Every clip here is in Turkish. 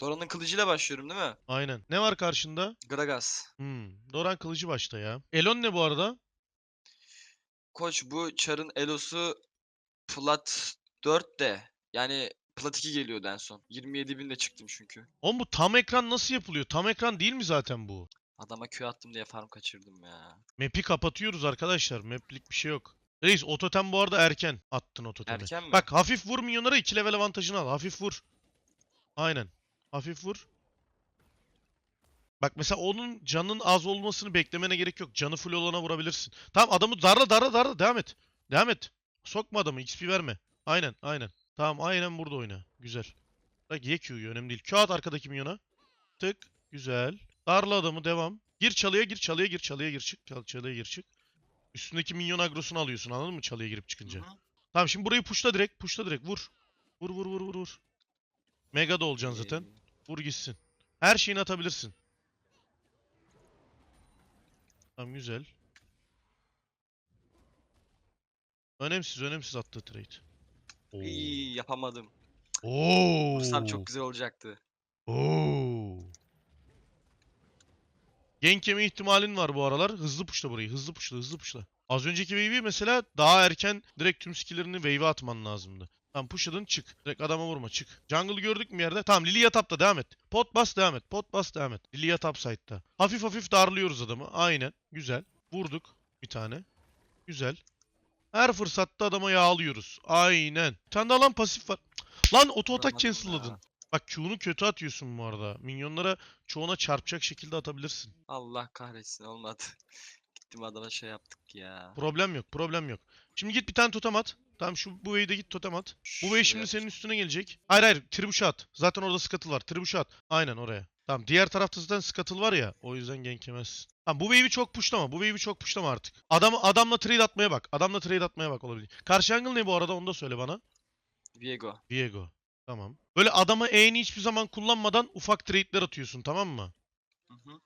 Doran'ın kılıcıyla başlıyorum değil mi? Aynen. Ne var karşında? Gragas. Hmm. Doran kılıcı başta ya. Elon ne bu arada? Koç bu çarın elosu plat 4 de. Yani plat 2 geliyordu en son. 27 binle çıktım çünkü. Oğlum bu tam ekran nasıl yapılıyor? Tam ekran değil mi zaten bu? Adama Q attım diye farm kaçırdım ya. Map'i kapatıyoruz arkadaşlar. Map'lik bir şey yok. Reis o totem bu arada erken attın o totemi. Erken mi? Bak hafif vur minyonlara 2 level avantajını al. Hafif vur. Aynen. Hafif vur. Bak mesela onun canın az olmasını beklemene gerek yok. Canı full olana vurabilirsin. Tamam adamı darla darla darla devam et. Devam et. Sokma adamı XP verme. Aynen aynen. Tamam aynen burada oyna. Güzel. Bak ye Q'yu önemli değil. At arkadaki minyona. Tık. Güzel. Darla adamı devam. Gir çalıya gir çalıya gir çalıya gir çık. Çal, çalıya gir çık. Üstündeki minyon agrosunu alıyorsun anladın mı çalıya girip çıkınca. Hı hı. Tamam şimdi burayı pushla direkt. Pushla direkt vur. Vur vur vur vur vur. Mega da olacaksın zaten. Ee, Vur gitsin. Her şeyini atabilirsin. Tamam güzel. Önemsiz önemsiz attığı trade. Oo. İyi yapamadım. Oo. Vursam çok güzel olacaktı. Oo. Gank yeme ihtimalin var bu aralar. Hızlı pushla burayı. Hızlı pushla, hızlı pushla. Az önceki wave'i mesela daha erken direkt tüm skill'lerini wave'e atman lazımdı. Tamam pushladın çık. Direkt adama vurma çık. Jungle gördük mü yerde? Tamam Lilia tapta devam et. Pot bas devam et. Pot bas devam et. Lilia top side'da. Hafif hafif darlıyoruz adamı. Aynen. Güzel. Vurduk bir tane. Güzel. Her fırsatta adama yağlıyoruz. Aynen. Bir tane daha lan pasif var. Lan auto atak cancel'ladın. Bak Q'nu kötü atıyorsun bu arada. Minyonlara çoğuna çarpacak şekilde atabilirsin. Allah kahretsin olmadı. Gittim adama şey yaptık ya. Problem yok, problem yok. Şimdi git bir tane totem at. Tamam şu bu wave'de git totem at. Bu wave şimdi senin üstüne gelecek. Hayır hayır, tribuşa at. Zaten orada scuttle var. Tribuşa at. Aynen oraya. Tamam diğer tarafta zaten scuttle var ya. O yüzden gank yemezsin. Tamam bu wave'i çok pushlama. Bu wave'i çok pushlama artık. Adam, adamla trade atmaya bak. Adamla trade atmaya bak olabilir. Karşı angle ne bu arada onu da söyle bana. Viego. Viego. Tamam. Böyle adama E'ni hiçbir zaman kullanmadan ufak trade'ler atıyorsun tamam mı? Hı hı.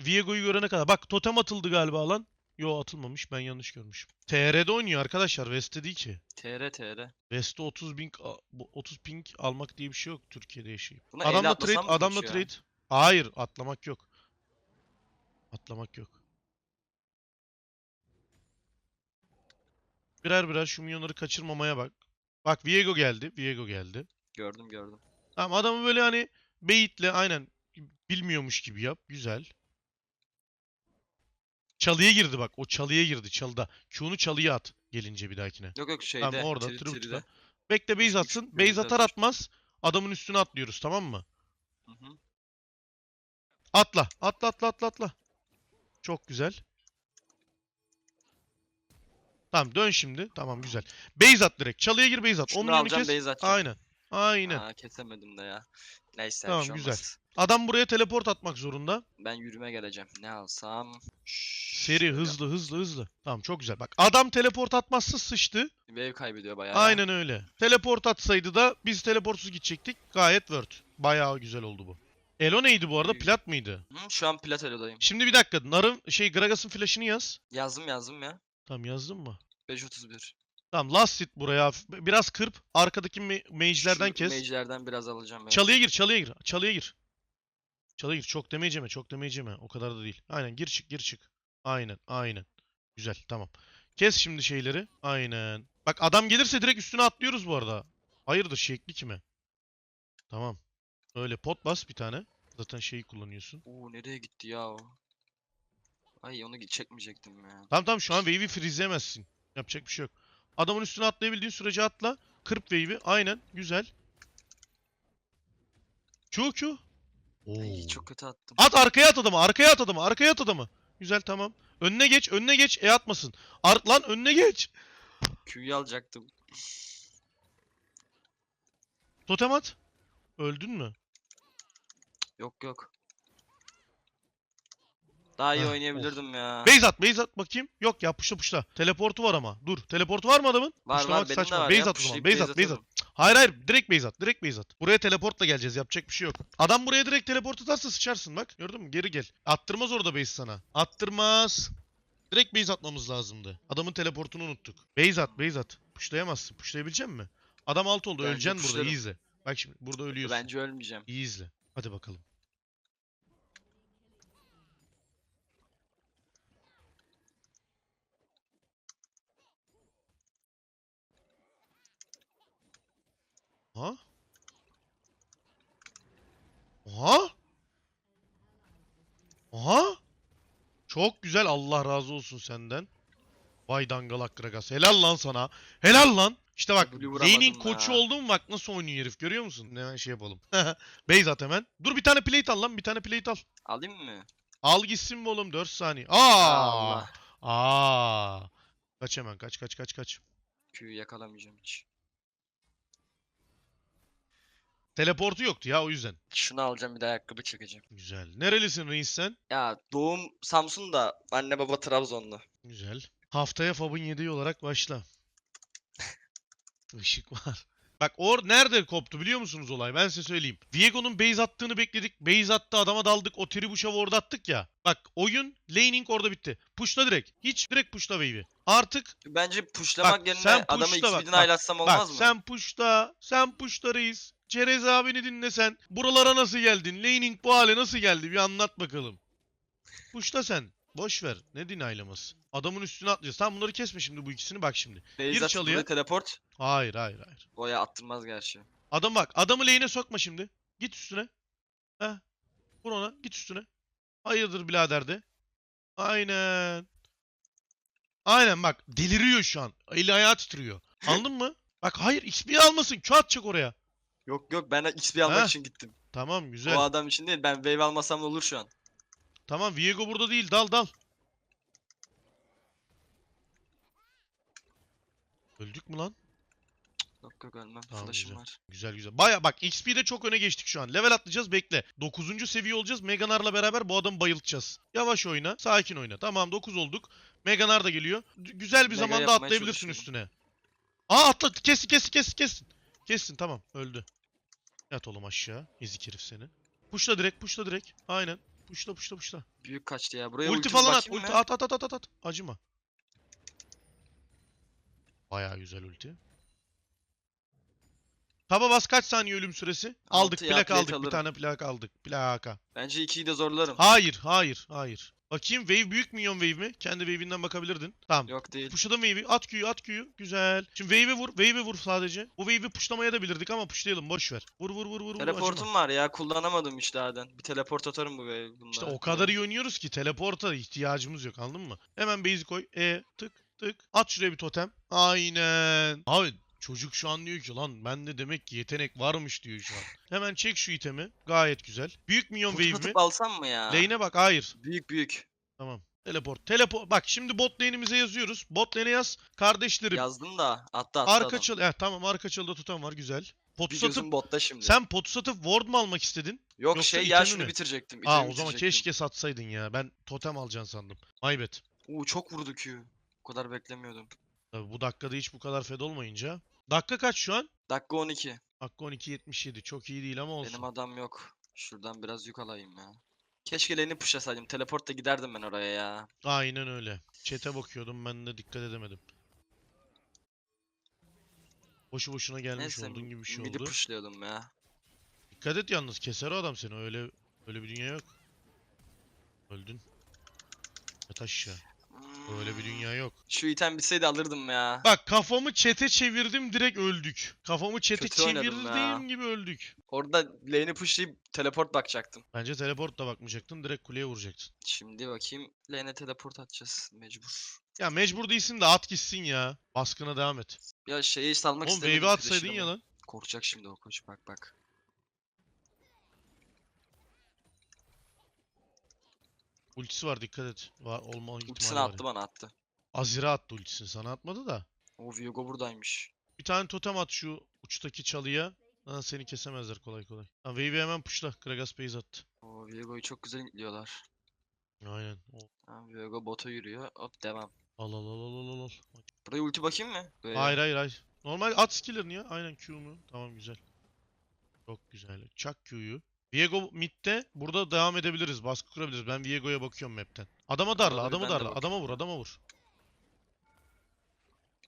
Viego'yu görene kadar. Bak totem atıldı galiba lan. Yo atılmamış. Ben yanlış görmüşüm. TR'de oynuyor arkadaşlar. West'te değil ki. TR TR. West'te 30 ping, a- bu 30 ping almak diye bir şey yok Türkiye'de yaşayıp. Buna Adamla atlasam trade, mı adamla ya? trade. Hayır, atlamak yok. Atlamak yok. Birer birer şu minyonları kaçırmamaya bak. Bak Viego geldi. Viego geldi. Gördüm gördüm. Tamam adamı böyle hani beyitle aynen bilmiyormuş gibi yap. Güzel. Çalıya girdi bak. O çalıya girdi çalıda. Q'nu çalıya at gelince bir dahakine. Yok yok şeyde. Tamam orada tri- Tribut'ta. tride. Bekle base atsın. Base atar atmaz adamın üstüne atlıyoruz tamam mı? Hı hı. Atla. Atla atla atla atla. Çok güzel. Tamam dön şimdi. Tamam güzel. Base at direkt. Çalıya gir base at. Şunu alacağım, kes. base atacağım. Aynen. Aynen. Aa, kesemedim de ya. Neyse Tamam, bir şey güzel. olmaz. Adam buraya teleport atmak zorunda. Ben yürüme geleceğim. Ne alsam? Seri Şöyle. hızlı hızlı hızlı. Tamam çok güzel. Bak adam teleport atmazsa sıçtı. Wave kaybediyor bayağı. Aynen öyle. Teleport atsaydı da biz teleportsuz gidecektik. Gayet worth. Bayağı güzel oldu bu. Elo neydi bu arada? İyi. Plat mıydı? Hı, şu an Platelo'dayım. Şimdi bir dakika. Nar'ın şey Gragas'ın flash'ını yaz. Yazdım yazdım ya. Tamam yazdın mı? 531. Tamam last hit buraya. Biraz kırp. Arkadaki ma- mage'lerden Şu kes. Mage'lerden biraz alacağım. evet. Çalıya gir, çalıya gir. Çalıya gir. Çalıya gir. Çok damage yeme, çok damage yeme. O kadar da değil. Aynen gir çık, gir çık. Aynen, aynen. Güzel, tamam. Kes şimdi şeyleri. Aynen. Bak adam gelirse direkt üstüne atlıyoruz bu arada. Hayırdır şekli kime? Tamam. Öyle pot bas bir tane. Zaten şeyi kullanıyorsun. Oo nereye gitti ya o? Ay onu çekmeyecektim ya. Tamam tamam şu an wave'i freezeyemezsin. Yapacak bir şey yok. Adamın üstüne atlayabildiğin sürece atla. Kırp wave'i. Aynen. Güzel. Q Q. Ay çok kötü attım. At arkaya at adamı, arkaya at adamı, arkaya at adamı. Güzel tamam. Önüne geç, önüne geç. E atmasın. Ar lan önüne geç. Q'yu alacaktım. Totem at. Öldün mü? Yok yok. Daha iyi Heh, oynayabilirdim ya. Base at, base at bakayım. Yok ya puşla puşla. Teleportu var ama. Dur. Teleportu var mı adamın? Var var Puşlamak benim saçma. de var Base ya. at o zaman. pushlayıp Base at, base at. Hayır hayır. Direkt base at. Direkt base at. Buraya teleportla geleceğiz. Yapacak bir şey yok. Adam buraya direkt teleport atarsa sıçarsın bak. Gördün mü? Geri gel. Attırmaz orada base sana. Attırmaz. Direkt base atmamız lazımdı. Adamın teleportunu unuttuk. Base at, base at. Puşlayamazsın. Puşlayabilecek mi? Adam alt oldu. Bence Öleceksin burada. iyi izle. Bak şimdi burada ölüyorsun. Bence ölmeyeceğim. İyi izle. Hadi bakalım. Ha? Aha? Aha? Çok güzel Allah razı olsun senden. Vay dangalak Gragas. Helal lan sana. Helal lan. İşte bak laning koçu oldum bak nasıl oynuyor herif görüyor musun? Hemen şey yapalım. Base at hemen. Dur bir tane plate al lan bir tane plate al. Alayım mı? Al gitsin be oğlum 4 saniye. Aa! Allah. Aa! Kaç hemen kaç kaç kaç kaç. Q'yu yakalamayacağım hiç. Teleportu yoktu ya o yüzden. Şunu alacağım bir de ayakkabı çekeceğim. Güzel. Nerelisin reis sen? Ya doğum Samsun'da anne baba Trabzonlu. Güzel. Haftaya Fab'ın yediği olarak başla. Işık var. Bak or nerede koptu biliyor musunuz olay? Ben size söyleyeyim. Viego'nun base attığını bekledik. Base attı adama daldık. O tribuşa ward attık ya. Bak oyun laning orada bitti. Pushla direkt. Hiç direkt pushla wave'i. Artık Bence pushlamak Bak, yerine sen adamı pushla bak, XP'den bak, Bak olmaz mı? sen puşta, sen puşta reis. Çerez abini dinle sen. Buralara nasıl geldin? Laning bu hale nasıl geldi? Bir anlat bakalım. Puşta sen. Boş ver. Ne dinaylaması? Adamın üstüne atlayacağız. Tamam bunları kesme şimdi bu ikisini bak şimdi. Beyzat gir burada çalıya. teleport. Hayır hayır hayır. Boya attırmaz gerçi. Adam bak adamı lane'e sokma şimdi. Git üstüne. Heh. Vur ona. Git üstüne. Hayırdır birader de. Aynen. Aynen bak deliriyor şu an. Eli ayağı titriyor. Anladın mı? Bak hayır XP almasın. Q atacak oraya. Yok yok ben XP almak Heh, için gittim. Tamam güzel. O adam için değil. Ben wave almasam da olur şu an. Tamam Viego burada değil. Dal dal. Öldük mü lan? Yok yok ölmem. Tamam, Flash'ım güzel. var. Güzel güzel. Baya bak XP'de çok öne geçtik şu an. Level atlayacağız bekle. 9. seviye olacağız. Meganar'la beraber bu adamı bayıltacağız. Yavaş oyna. Sakin oyna. Tamam 9 olduk. Meganar da geliyor. D- güzel bir Mega zamanda yapmaya atlayabilirsin çalışıyorum. üstüne. Aa atla. Kes kes kes kes. Kessin tamam. Öldü. Yat oğlum aşağı. Ezik herif seni. Puşla direkt. Puşla direkt. Aynen. Puşla puşla puşla. Büyük kaçtı ya. Buraya Ulti falan at. Ulti at at at at at at. Acıma. Bayağı güzel ulti. Taba bas kaç saniye ölüm süresi? Aldık ya, plak plate aldık. Bir alırım. tane plak aldık. Plaka. Bence 2'yi de zorlarım. Hayır hayır hayır. Bakayım wave büyük milyon wave mi? Kendi wave'inden bakabilirdin. Tamam. Yok değil. Pushladım wave'i. At Q'yu at Q'yu. Güzel. Şimdi wave'e vur. Wave'e vur sadece. Bu wave'i pushlamaya da bilirdik ama pushlayalım. Boş ver. Vur vur vur vur. Teleportum var ya. Kullanamadım işte daha Bir teleport atarım bu wave bunda. İşte o kadar iyi oynuyoruz ki teleporta ihtiyacımız yok anladın mı? Hemen base koy. E tık tık. At şuraya bir totem. Aynen. Abi çocuk şu an diyor ki lan bende demek ki yetenek varmış diyor şu an. Hemen çek şu itemi. Gayet güzel. Büyük minyon Kutu wave mi? alsam mı ya? Lane'e bak. Hayır. Büyük büyük. Tamam. Teleport. Teleport. Bak şimdi bot lane'imize yazıyoruz. Bot lane'e yaz. Kardeşlerim. Yazdım da attı attı arka adam. Eh, tamam arka çalıda tutan var. Güzel. Potu Bir satıp botta şimdi. sen potu satıp ward mu almak istedin? Yok yoksa şey ya itemi şunu mi? bitirecektim. Aa o zaman bitirecektim. keşke satsaydın ya. Ben totem alacaksın sandım. My bad. Oo çok vurdu Q. O kadar beklemiyordum. Tabii bu dakikada hiç bu kadar fed olmayınca. Dakika kaç şu an? Dakika 12. Dakika 12.77. Çok iyi değil ama olsun. Benim adam yok. Şuradan biraz yük alayım ya. Keşke lane'i pushlasaydım. Teleportla giderdim ben oraya ya. Aynen öyle. Chat'e bakıyordum ben de dikkat edemedim. Boşu boşuna gelmiş Neyse olduğun gibi bir şey midi oldu. pushluyordum ya. Dikkat et yalnız keser o adam seni öyle öyle bir dünya yok. Öldün. Yat aşağı. Öyle bir dünya yok. Şu item bitseydi alırdım ya. Bak kafamı çete çevirdim direkt öldük. Kafamı çete Kötü oynadım ya. çevirdiğim gibi öldük. Orada lane'i pushlayıp teleport bakacaktım. Bence teleportla bakmayacaktın direkt kuleye vuracaktın. Şimdi bakayım. Lane'e teleport atacağız. Mecbur. Ya mecbur değilsin de at gitsin ya. Baskına devam et. Ya şeyi salmak Oğlum istemedim. wave'i atsaydın flash'ını ya ama. lan. Korkacak şimdi o koç bak bak. Ultisi var dikkat et. Var, olma ihtimali Ultisini var. attı bana attı. Azira attı ultisini sana atmadı da. O Viego buradaymış. Bir tane totem at şu uçtaki çalıya. Lan seni kesemezler kolay kolay. Ha, Wave'i hemen pushla. Gragas base attı. O Viego'yu çok güzel intliyorlar. Aynen. O. Ha, Viego bota yürüyor. Hop devam. Al al al al al al. Buraya ulti bakayım mı? Böyle. Hayır hayır hayır. Normal at skillerini ya. Aynen Q mu? Tamam güzel. Çok güzel. Çak Q'yu. Viego midde. Burada devam edebiliriz. Baskı kurabiliriz. Ben Viego'ya bakıyorum map'ten. Adama darla, adamı ben de darla. Adama vur, adama vur.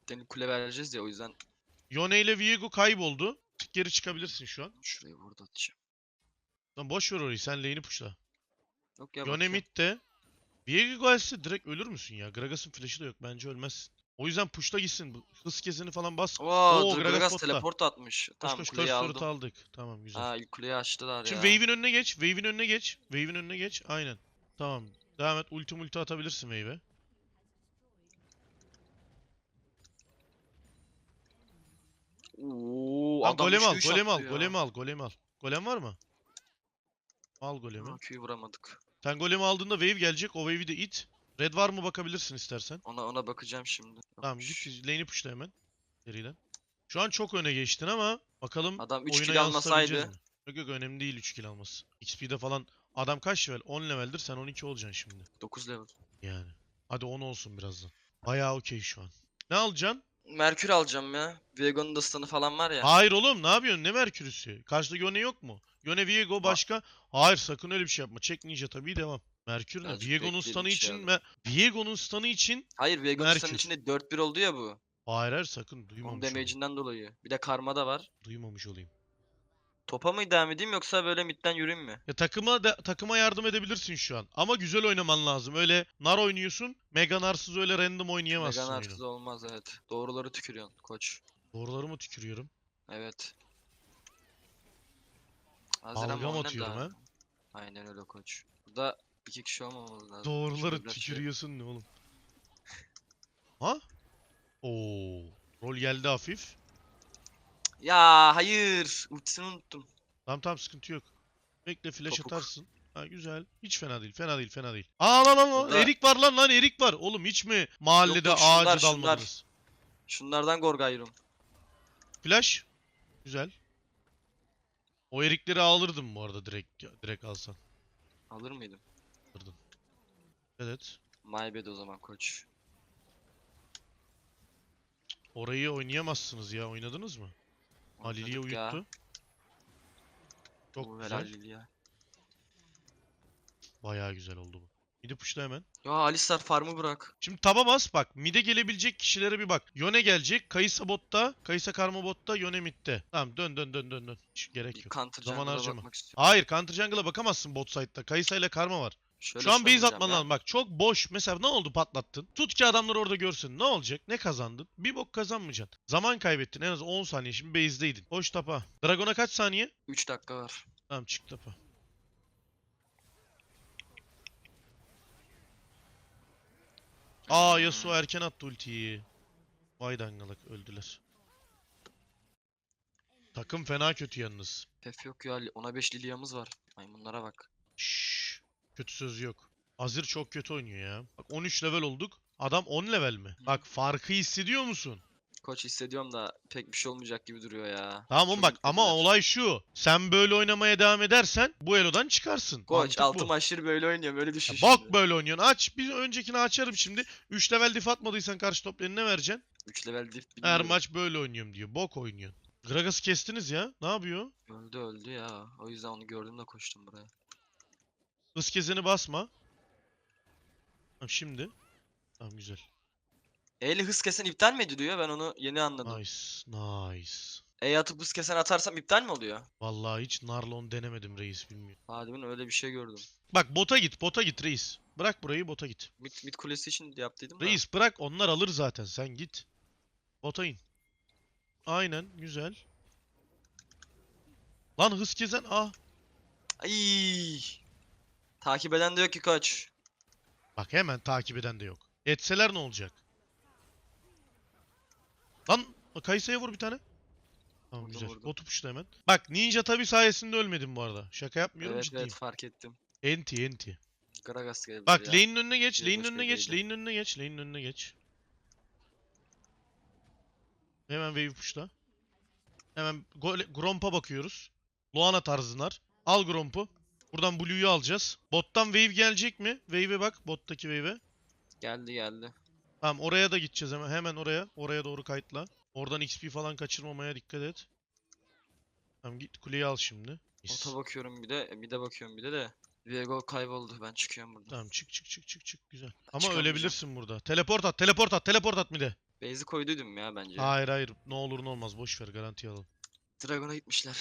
Bir tane kule vereceğiz ya o yüzden. Yone ile Viego kayboldu. geri çıkabilirsin şu an. Şurayı burada atacağım. Lan boş ver orayı sen lane'i pushla. Yok ya Yone bakıyorum. mid de. Viego gelse direkt ölür müsün ya? Gragas'ın flash'ı da yok bence ölmezsin. O yüzden pushla gitsin. Bu Hız keseni falan bas. Oo, Gragas botta. teleport atmış. Koş Tamam koş kuleyi aldım. turret aldık. Tamam güzel. Ha kuleyi açtılar Şimdi ya. wave'in önüne geç. Wave'in önüne geç. Wave'in önüne geç. Aynen. Tamam. Devam et. Ulti multi atabilirsin wave'e. Oo, Lan adam golem al, üçlü üç golem al, attı ya. golem al, golem al. Golem var mı? Al golemi. Ha, Q'yu vuramadık. Sen golemi aldığında wave gelecek. O wave'i de it. Red var mı bakabilirsin istersen. Ona ona bakacağım şimdi. Tamam Yokmuş. git lane'i pushla hemen. Seriden. Şu an çok öne geçtin ama bakalım Adam 3 oyuna kill almasaydı. mi? Yok yok önemli değil 3 kill alması. XP'de falan adam kaç level? 10 leveldir sen 12 olacaksın şimdi. 9 level. Yani. Hadi 10 olsun birazdan. Bayağı okey şu an. Ne alacaksın? Merkür alacağım ya. Viego'nun da stun'ı falan var ya. Hayır oğlum ne yapıyorsun? Ne Merkürüsü? Karşıda Yone yok mu? Yone Viego başka? Hayır sakın öyle bir şey yapma. Çek Ninja tabii devam. Merkür ne? Birazcık Viego'nun bekleyelim, stun'ı şey için ve Viego'nun stun'ı için Hayır Viego'nun Merkür. içinde 4-1 oldu ya bu. Hayır hayır sakın Onun duymamış olayım. damage'inden dolayı. Bir de karma da var. Duymamış olayım. Topa mı devam edeyim yoksa böyle midden yürüyeyim mi? Ya takıma da, takıma yardım edebilirsin şu an. Ama güzel oynaman lazım. Öyle nar oynuyorsun. Mega narsız öyle random oynayamazsın Megan oyunu. olmaz evet. Doğruları tükürüyorsun koç. Doğruları mı tükürüyorum? Evet. Hazır ama Balgam oyna atıyorum da. ha. Aynen öyle koç. Burada iki kişi olmamamız lazım. Doğruları biraz şey- tükürüyorsun ne oğlum? Ha? Oo. Rol geldi hafif. Ya hayır. Ultisini unuttum. Tamam tamam sıkıntı yok. Bekle flash Topuk. atarsın. Ha güzel. Hiç fena değil. Fena değil. Fena değil. Aa lan lan lan. Burada- Erik var lan lan Erik var. Oğlum hiç mi mahallede yok, şunlar, ağacı şunlar. dalmadınız? Şunlardan Gorgayrum. Flash. Güzel. O erikleri alırdım bu arada direkt direkt alsan. Alır mıydım? Evet. My bad o zaman koç. Orayı oynayamazsınız ya. Oynadınız mı? Halil'i ya. uyuttu. Çok Bu güzel. ya. Bayağı güzel oldu bu. Midi pushla hemen. Ya Alistar farmı bırak. Şimdi taba bas bak. Mid'e gelebilecek kişilere bir bak. Yone gelecek. Kayısa botta. Kayısa karma botta. Yone mid'de. Tamam dön dön dön dön dön. Hiç gerek yok. counter Zaman harcama. Hayır Counter Jungle'a bakamazsın bot side'da. Kayısa ile karma var. Şöyle Şu an base atman lazım. Bak çok boş. Mesela ne oldu patlattın. Tut ki adamlar orada görsün. Ne olacak? Ne kazandın? Bir bok kazanmayacaksın. Zaman kaybettin. En az 10 saniye. Şimdi base'deydin. Koş tapa. Dragon'a kaç saniye? 3 dakika var. Tamam çık tapa. Aa Yasuo erken attı ultiyi. Vay dangalak öldüler. Takım fena kötü yalnız. Pef yok ya. Ona 5 Lilia'mız var. Maymunlara bak. Şşş. Kötü söz yok. Azir çok kötü oynuyor ya. Bak 13 level olduk. Adam 10 level mi? Bak farkı hissediyor musun? Koç hissediyorum da pek bir şey olmayacak gibi duruyor ya. Tamam oğlum bak ama olay şu. Sen böyle oynamaya devam edersen bu elodan çıkarsın. Koç Mantık bu. altı maçları böyle oynuyor. Böyle düşün Ya şimdi. bak böyle oynuyorsun. Aç. Bir öncekini açarım şimdi. 3 level dif atmadıysan karşı top lane'ine vereceksin. 3 level diff Her bilmiyorum. maç böyle oynuyorum diyor. Bok oynuyorsun. Gragas'ı kestiniz ya. Ne yapıyor? Öldü öldü ya. O yüzden onu gördüm de koştum buraya. Hız kezeni basma. Tamam şimdi. Tamam güzel. E'li hız kesen iptal mi ediliyor? Ben onu yeni anladım. Nice. Nice. E atıp hız kesen atarsam iptal mi oluyor? Vallahi hiç Narlon denemedim reis bilmiyorum. Hadimin öyle bir şey gördüm. Bak bota git. Bota git reis. Bırak burayı bota git. Mid, mid kulesi için yaptıydım da. Reis bırak onlar alır zaten. Sen git. Bota in. Aynen güzel. Lan hız kezen ah. Ay. Takip eden de yok ki koç. Bak hemen takip eden de yok. Etseler ne olacak? Lan Kayısa'ya vur bir tane. Tamam Vurdum, güzel. vurdum. Botu puşla hemen. Bak Ninja tabi sayesinde ölmedim bu arada. Şaka yapmıyorum Evet ciddiyim. evet fark ettim. Enti enti. Gragas gelebilir Bak ya. lane'in önüne geç, lane'in önüne geç, lane'in önüne geç, lane'in önüne geç. Hemen wave pushla. Hemen Gromp'a bakıyoruz. Luana tarzılar. Al Gromp'u. Buradan Blue'yu alacağız. Bottan wave gelecek mi? Wave'e bak, bottaki wave'e. Geldi geldi. Tamam oraya da gideceğiz hemen. Hemen oraya. Oraya doğru kayıtla. Oradan XP falan kaçırmamaya dikkat et. Tamam git kuleyi al şimdi. Mis. Ota bakıyorum bir de. Bir de bakıyorum bir de de. Viego kayboldu. Ben çıkıyorum buradan. Tamam çık çık çık çık çık güzel. Ama ölebilirsin burada. Teleport at, teleport at, teleport at mide. Base'i koyduydum ya bence. Hayır hayır. Ne olur ne olmaz. Boş ver garanti alalım. Dragon'a gitmişler.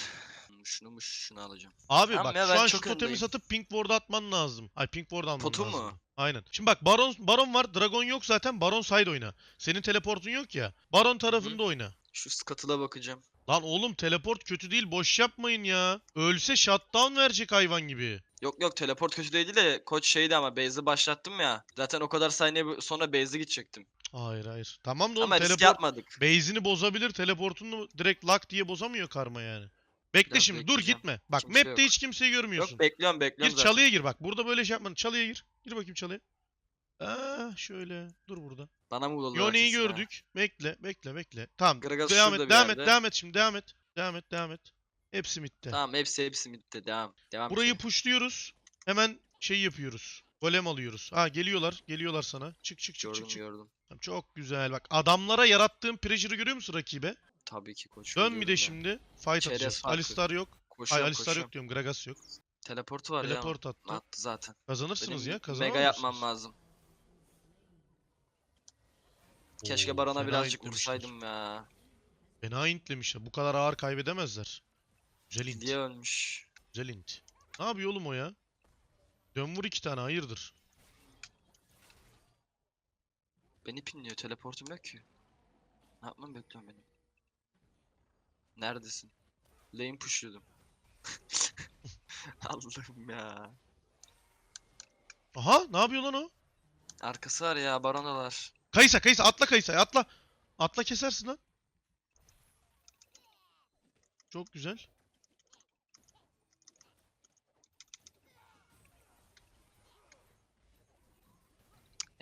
Şunu mu şunu alacağım. Abi Tamam bak ya, şu an şu çok totemi öndeyim. satıp pink ward'u atman lazım. Ay pink ward alman Potu lazım. mu? Aynen. Şimdi bak baron baron var, dragon yok zaten. Baron side oyna. Senin teleportun yok ya. Baron tarafında oyna. Şu scuttle'a bakacağım. Lan oğlum teleport kötü değil. Boş yapmayın ya. Ölse shutdown verecek hayvan gibi. Yok yok teleport kötü değildi de koç şeydi ama base'i başlattım ya. Zaten o kadar saniye sonra base'e gidecektim. Hayır hayır. Tamam da oğlum ama risk teleport yapmadık. base'ini bozabilir. Teleportunu direkt lock diye bozamıyor karma yani. Bekle Biraz şimdi dur bekleyeceğim. gitme. Bak Kimse map'te yok. hiç kimseyi görmüyorsun. Yok bekliyorum Gir bekliyorum zaten. çalıya gir bak. Burada böyle şey yapmadın. Çalıya gir. Gir bakayım çalıya. Aa şöyle. Dur burada. Bana mı buldular Yone'yi ha? gördük. Bekle, bekle, bekle. Tamam. Gragas devam şurada et, bir devam et, yerde. devam et şimdi. Devam et. Devam et, devam et. Hepsi bitti. Tamam hepsi hepsi bitti devam. Devam Burayı ki. pushluyoruz. Hemen şey yapıyoruz. Golem alıyoruz. Ha geliyorlar. Geliyorlar sana. Çık çık çık gördüm çık çık. gördüm. Tamam, çok güzel. Bak adamlara yarattığın pressure'ı görüyor musun rakibe? Tabii ki koç. Dön bir de şimdi. Fight Çerez atacağız. farkı. Alistar yok. Ay Koşuyorum Alistar koşuyorum. yok diyorum. Gragas yok. Teleportu var Teleport ya. attı. Attı zaten. Kazanırsınız Benim ya. Kazanır mega yapmam lazım. Keşke Baron'a birazcık vursaydım ya. Fena intlemişler. Bu kadar ağır kaybedemezler. Güzel int. Diye ölmüş. Güzel int. Ne yapıyor oğlum o ya? Dön vur iki tane hayırdır. Beni pinliyor. Teleportum yok ki. Ne yapmam bekliyorum benim. Neredesin? Lane pushluyordum. Allah'ım ya. Aha ne yapıyor lan o? Arkası var ya baronalar. Kaysa Kaysa atla Kaysa atla. Atla kesersin lan. Çok güzel.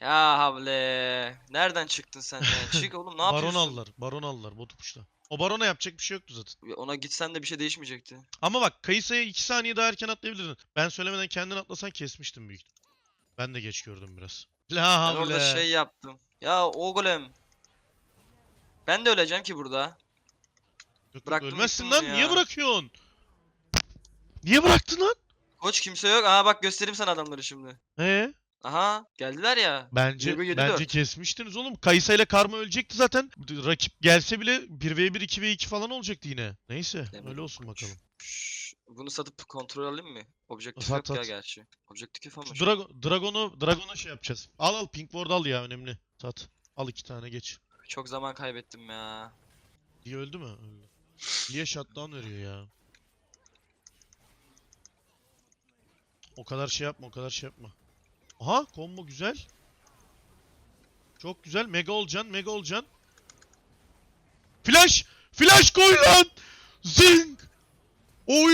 Ya havle. Nereden çıktın sen ya? Çık oğlum ne baron yapıyorsun? aldılar. Baron aldılar. Botu puşla. O barona yapacak bir şey yoktu zaten. Ona gitsen de bir şey değişmeyecekti. Ama bak Kayısa'ya 2 saniye daha erken atlayabilirdin. Ben söylemeden kendin atlasan kesmiştim büyük. Ben de geç gördüm biraz. La Ben havle. orada şey yaptım. Ya o golem. Ben de öleceğim ki burada. Yok, yok, bıraktım ölmezsin gittim lan. onu Niye ya. bırakıyorsun? Niye bıraktın lan? Koç kimse yok. Aha bak göstereyim sana adamları şimdi. Ee? Aha geldiler ya. Bence bence kesmiştiniz oğlum. Kayısa ile Karma ölecekti zaten. Rakip gelse bile 1v1 2v2 falan olacaktı yine. Neyse Demedim öyle olsun bakalım. Şşş, bunu satıp kontrol alayım mı? Objektif Sat, yok ya gerçi. Objektif ama Şu şu- Drago- Dragon'u Dragon'a şey yapacağız. Al al Pink Ward al ya önemli. Sat. Al iki tane geç. çok zaman kaybettim ya. Lee öldü mü? Öldü. Lee'ye shutdown veriyor ya. O kadar şey yapma, o kadar şey yapma. Aha, combo güzel. Çok güzel. Mega olacaksın, mega olacaksın. Flash! Flash koy lan! Zing! Oy!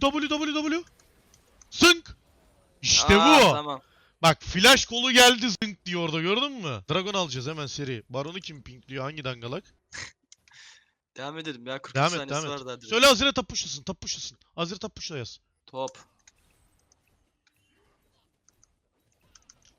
W W W! Zing! İşte Aa, bu! Tamam. Bak flash kolu geldi zınk diyor orada gördün mü? Dragon alacağız hemen seri. Baron'u kim pinkliyor hangi dangalak? Devam edelim ya. 40 Devam et saniyesi devam var daha et. direkt. Söyle Azir'e tapuşlasın tapuşlasın. Azir tapuşla yaz. Top.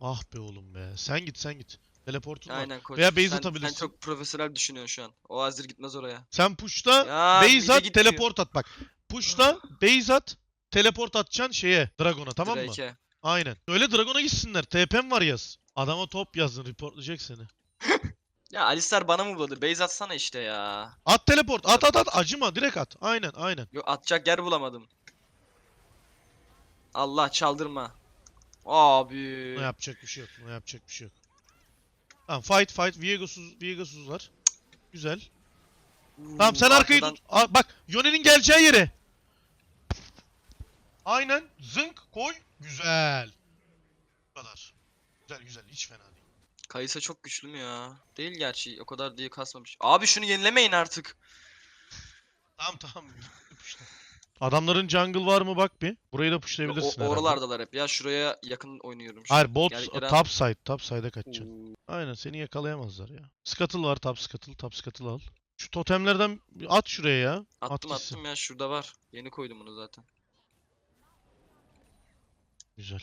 Ah be oğlum be. Sen git sen git. Teleportun var. Aynen koç. Veya base sen, atabilirsin. Sen çok profesyonel düşünüyorsun şu an. O Azir gitmez oraya. Sen pushla Ya base at teleport at bak. Pushla base at teleport atacaksın şeye Dragon'a tamam mı? Drake'e. Aynen. Öyle Dragon'a gitsinler. TP'm var yaz. Adama top yazdın reportlayacak seni. Ya Alistar bana mı buladı? Base atsana işte ya. At teleport at at at acıma direkt at. Aynen aynen. Yok atacak yer bulamadım. Allah çaldırma. Abi. Buna yapacak bir şey yok. Buna yapacak bir şey yok. Tamam fight fight. Viegas'uz Viegas'uz var. Güzel. Tamam sen Uuu, arkayı arkadan- tut. Aa, bak Yone'nin geleceği yere. Aynen. Zınk koy. Güzel. Bu kadar. Güzel güzel. Hiç fena değil. Kayısa çok güçlü mü ya? Değil gerçi. O kadar değil kasmamış. Abi şunu yenilemeyin artık. Tamam tamam. Adamların jungle var mı bak bir. Burayı da pushlayabilirsin o- herhalde. oralardalar hep. Ya şuraya yakın oynuyorum şu. Hayır bot Geldikleri top side. Top side'a kaçacaksın. Uuu. Aynen seni yakalayamazlar ya. Scuttle var top scuttle. Top scuttle al. Şu totemlerden at şuraya ya. At Attım gitsin. attım ya şurada var. Yeni koydum bunu zaten. Güzel.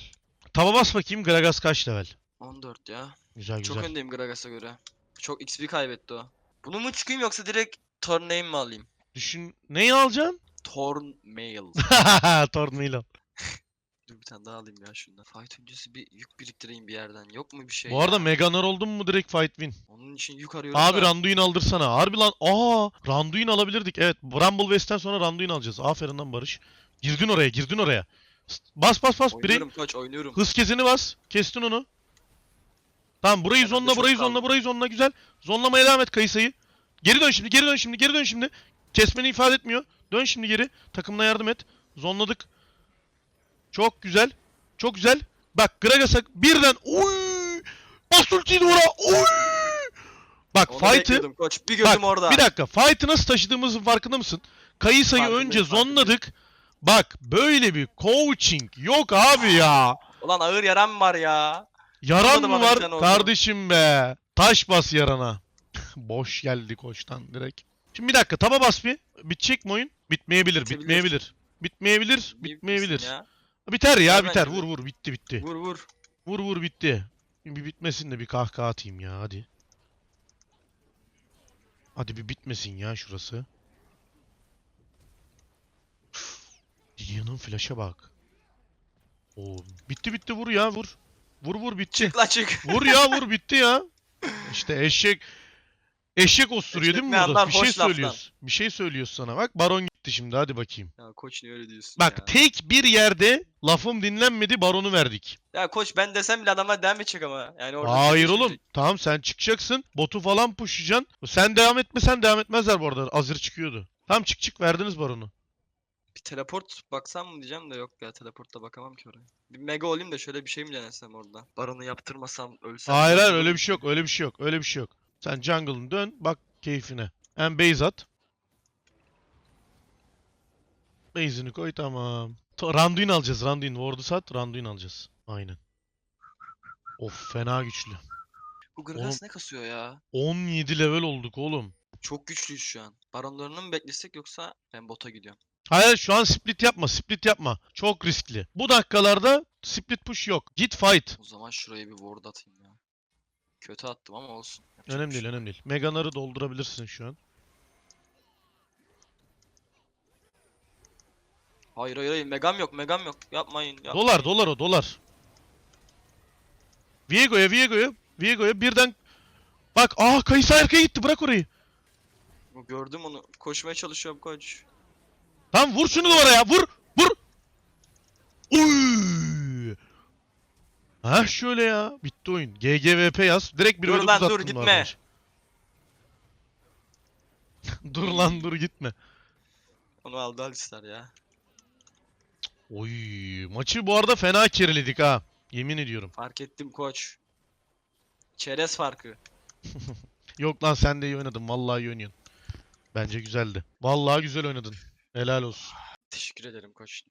Taba bas bakayım Gragas kaç level? 14 ya. Güzel Çok güzel. öndeyim Gragas'a göre. Çok XP kaybetti o. Bunu mu çıkayım yoksa direkt Torname mi alayım? Düşün. Neyi alacaksın? Torn Mail. Tornado. Dur bir tane daha alayım ya şundan. Fight öncesi bir yük biriktireyim bir yerden. Yok mu bir şey Bu arada ya? Meganar oldun mu direkt fight win. Onun için yük arıyorum Abi da. Randuin aldırsana. Harbi lan. Aa, Randuin alabilirdik. Evet, Rumble West'ten sonra Randuin alacağız. Aferin lan Barış. Girdin oraya, girdin oraya. Bas bas bas. Oynuyorum koç oynuyorum. Hız kezini bas. Kestin onu. Tamam burayı Ben zonla, burayı zonla, kaldım. burayı zonla. Güzel. Zonlamaya devam et Kayısa'yı. Geri dön şimdi, geri dön şimdi, geri dön şimdi. Kesmeni ifade etmiyor. Dön şimdi geri. Takımına yardım et. Zonladık. Çok güzel. Çok güzel. Bak Gragas'a birden oy! Bas ultiyi duvara. Oy! Bak Onu fight'ı koç. Bir gözüm Bak, orada. Bir dakika. Fight'ı nasıl taşıdığımızın farkında mısın? Kayısa'yı önce farkındayım. zonladık. Bak böyle bir coaching yok abi ya. Ulan ağır yaram var ya. Yaran mı var kardeşim be? Taş bas yarana. Boş geldi koçtan direkt. Şimdi bir dakika taba bas bir. Bitecek mi oyun? Bitmeyebilir, Bitebilir. bitmeyebilir. Bitmeyebilir, bitmeyebilir. ya? Biter ya Hemen biter. Vur vur bitti bitti. Vur vur. Vur vur bitti. Bir bitmesin de bir kahkaha atayım ya hadi. Hadi bir bitmesin ya şurası. Gideon'un flash'a bak. Oo, bitti bitti vur ya vur. Vur vur bitti. Çık la çık. Vur ya vur bitti ya. İşte eşek eşek osturuyor değil mi burada? Bir şey söylüyoruz. Bir şey söylüyoruz sana. Bak baron gitti şimdi hadi bakayım. Ya koç niye öyle diyorsun Bak ya? tek bir yerde lafım dinlenmedi baronu verdik. Ya koç ben desem bile adamlar devam edecek ama. Yani orada Hayır şey oğlum. Tamam sen çıkacaksın. Botu falan pushayacaksın. Sen devam etmesen devam etmezler bu arada. Azir çıkıyordu. Tamam çık çık verdiniz baronu. Bir teleport baksam mı diyeceğim de yok ya teleportta bakamam ki oraya. Bir mega olayım da şöyle bir şey mi denesem orada? Baronu yaptırmasam ölsem. Hayır hayır öyle bir şey yok. Öyle bir şey yok. Öyle bir şey yok. Sen jungle'ın dön bak keyfine. Hem base at. Base'ini koy tamam. Randuin alacağız. Randuin. Ward'u sat. Randuin alacağız. Aynen. Of fena güçlü. Bu Gragas ne kasıyor ya? 17 level olduk oğlum. Çok güçlüyüz şu an. Baronlarını mı beklesek yoksa ben bota gidiyorum. Hayır şu an split yapma. Split yapma. Çok riskli. Bu dakikalarda split push yok. Git fight. O zaman şuraya bir ward atayım ya. Kötü attım ama olsun. Yapacak Önemli şey değil, önemli değil. Meganar'ı doldurabilirsin şu an. Hayır hayır hayır megam yok megam yok. Yapmayın yapmayın. Dolar, dolar o, dolar. Viego'ya, Viego'ya, Viego'ya birden... Bak, aa Kayısı arkaya gitti, bırak orayı. Gördüm onu. Koşmaya çalışıyorum koç. Tamam vur şunu duvara ya, vur, vur. Uy. Ha şöyle ya, bitti oyun. GGVP yaz, direkt bir Dur öyle lan, dur, gitme. arkadaş. dur lan dur gitme. Onu aldı Alistar ya. Oy, maçı bu arada fena keriledik ha. Yemin ediyorum. Fark ettim koç. Çerez farkı. Yok lan sen de iyi oynadın. Vallahi iyi oynuyorsun. Bence güzeldi. Vallahi güzel oynadın. Helal olsun. Teşekkür ederim koç.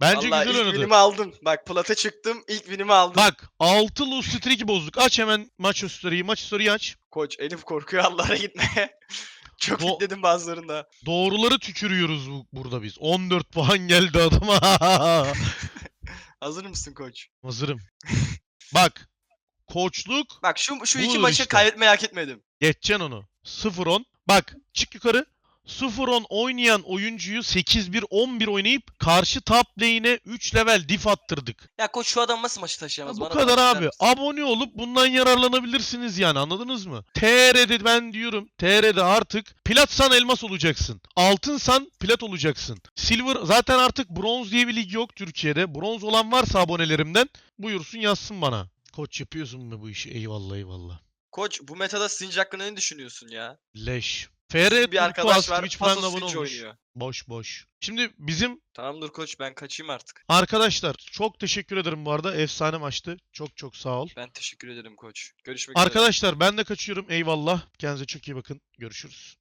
Bence Vallahi güzel ilk oynadın. winimi aldım. Bak plata çıktım. ilk winimi aldım. Bak 6 lose streak'i bozduk. Aç hemen maç story'yi. Maç story'yi aç. Koç Elif korkuyor Allah'a gitmeye. Çok Do- fitledim bazılarında. Doğruları tükürüyoruz bu- burada biz. 14 puan geldi adama. Hazır mısın koç? Hazırım. Bak. Koçluk. Bak şu şu iki Budur maçı işte. kaybetmeyi hak etmedim. Geçeceksin onu. 0-10. Bak çık yukarı. 0-10 oynayan oyuncuyu 8-1-11 oynayıp karşı top lane'e 3 level diff attırdık. Ya koç şu adam nasıl maçı Ya taşıyamaz? bu Bana kadar abi. misin? Abone olup bundan yararlanabilirsiniz yani anladınız mı? TR'de ben diyorum TR'de artık platsan elmas olacaksın. Altınsan plat olacaksın. Silver zaten artık bronz diye bir lig yok Türkiye'de. Bronz olan varsa abonelerimden buyursun yazsın bana. Koç yapıyorsun mu bu işi? Eyvallah eyvallah. Koç bu metada Singe hakkında ne düşünüyorsun ya? Leş. FR bir arkadaş var Twitch Prime Paso abone olmuş. oynuyor. Boş boş. Şimdi bizim Tamamdır koç ben kaçayım artık. arkadaşlar çok teşekkür ederim bu arada. Efsane maçtı. Çok çok sağ ol. Ben teşekkür ederim koç. Görüşmek üzere. Arkadaşlar ben de kaçıyorum. Eyvallah. Kendinize çok iyi bakın. Görüşürüz.